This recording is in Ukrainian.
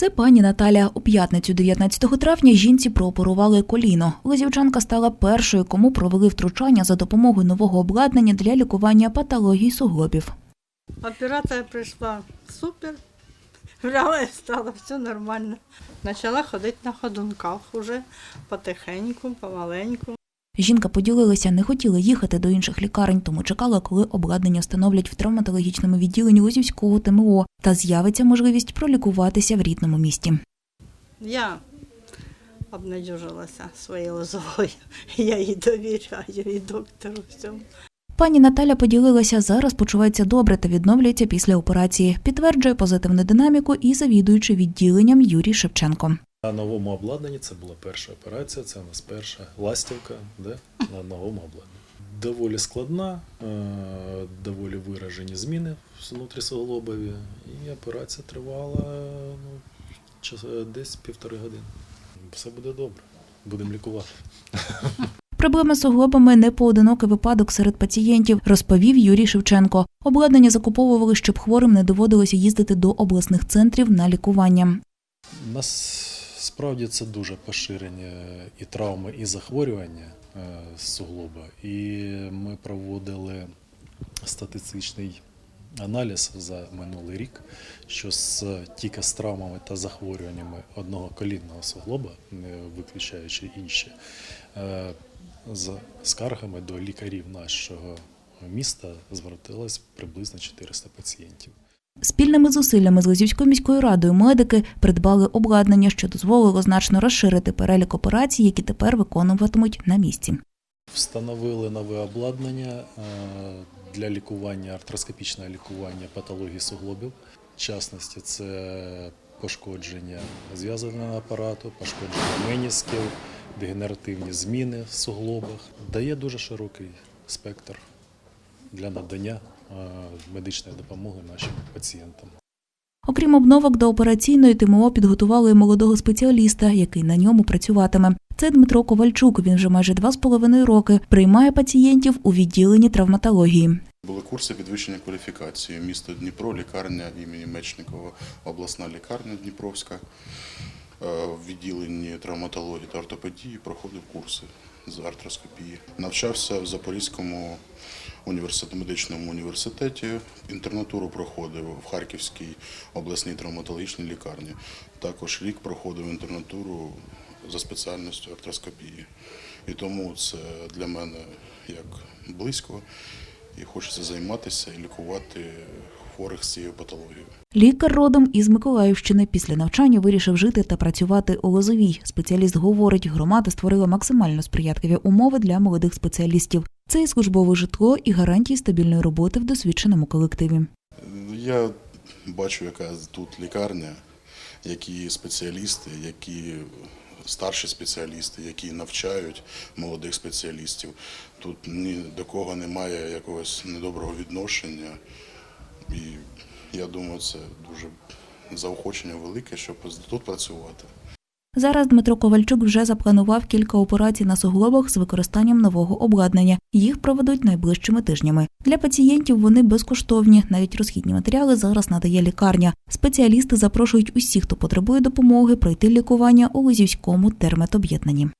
Це пані Наталя. У п'ятницю 19 травня жінці прооперували коліно. Лизівчанка стала першою, кому провели втручання за допомогою нового обладнання для лікування патологій суглобів. Операція прийшла супер. Гуляла і стало все нормально. Почала ходити на ходунках уже потихеньку, помаленьку. Жінка поділилася, не хотіла їхати до інших лікарень, тому чекала, коли обладнання встановлять в травматологічному відділенні Лозівського ТМО та з'явиться можливість пролікуватися в рідному місті. Я обнадюжилася своєю лозовою. Я їй довіряю, і доктору всьому. Пані Наталя поділилася, зараз почувається добре та відновлюється після операції. Підтверджує позитивну динаміку і завідуючий відділенням Юрій Шевченко. На новому обладнанні це була перша операція, це у нас перша ластівка да, на новому обладнанні. Доволі складна, е, доволі виражені зміни внутрісуглобові, і операція тривала ну, десь півтори години. Все буде добре, будемо лікувати. Проблеми з суглобами не поодинокий випадок серед пацієнтів, розповів Юрій Шевченко. Обладнання закуповували, щоб хворим не доводилося їздити до обласних центрів на лікування. У нас справді це дуже поширені і травми, і захворювання е, суглоба. І ми проводили статистичний аналіз за минулий рік, що з тільки з травмами та захворюваннями одного колінного суглоба, не виключаючи інші, е, з скаргами до лікарів нашого міста зверталось приблизно 400 пацієнтів. Спільними зусиллями з Лозівською міською радою медики придбали обладнання, що дозволило значно розширити перелік операцій, які тепер виконуватимуть на місці. Встановили нове обладнання е, для лікування, артроскопічного лікування патології суглобів. В частності, це пошкодження зв'язаного апарату, пошкодження менісків, дегенеративні зміни в суглобах. Дає дуже широкий спектр для надання е, медичної допомоги нашим пацієнтам. Окрім обновок до операційної ТМО підготували молодого спеціаліста, який на ньому працюватиме. Це Дмитро Ковальчук. Він вже майже два з половиною роки приймає пацієнтів у відділенні травматології. Були курси підвищення кваліфікації. Місто Дніпро, лікарня імені Мечникова, обласна лікарня Дніпровська. Е, В відділенні травматології та ортопедії проходив курси з артроскопії. Навчався в Запорізькому університеті, медичному університеті. Інтернатуру проходив в Харківській обласній травматологічній лікарні. Також рік проходив інтернатуру за спеціальністю артроскопії. І тому це для мене як близько і хочеться займатися і лікувати хворих з цією патологією. Лікар родом із Миколаївщини після навчання вирішив жити та працювати у Лозовій. Спеціаліст говорить, громада створила максимально сприятливі умови для молодих спеціалістів. Це і службове житло, і гарантії стабільної роботи в досвідченому колективі. Я бачу, яка тут лікарня, які спеціалісти, які старші спеціалісти, які навчають молодих спеціалістів. Тут ні до кого немає якогось недоброго відношення. І я думаю, це дуже заохочення велике, щоб тут працювати. Зараз Дмитро Ковальчук вже запланував кілька операцій на суглобах з використанням нового обладнання. Їх проведуть найближчими тижнями. Для пацієнтів вони безкоштовні. Навіть розхідні матеріали зараз надає лікарня. Спеціалісти запрошують усіх, хто потребує допомоги, пройти лікування у Лозівському терметоб'єднанні.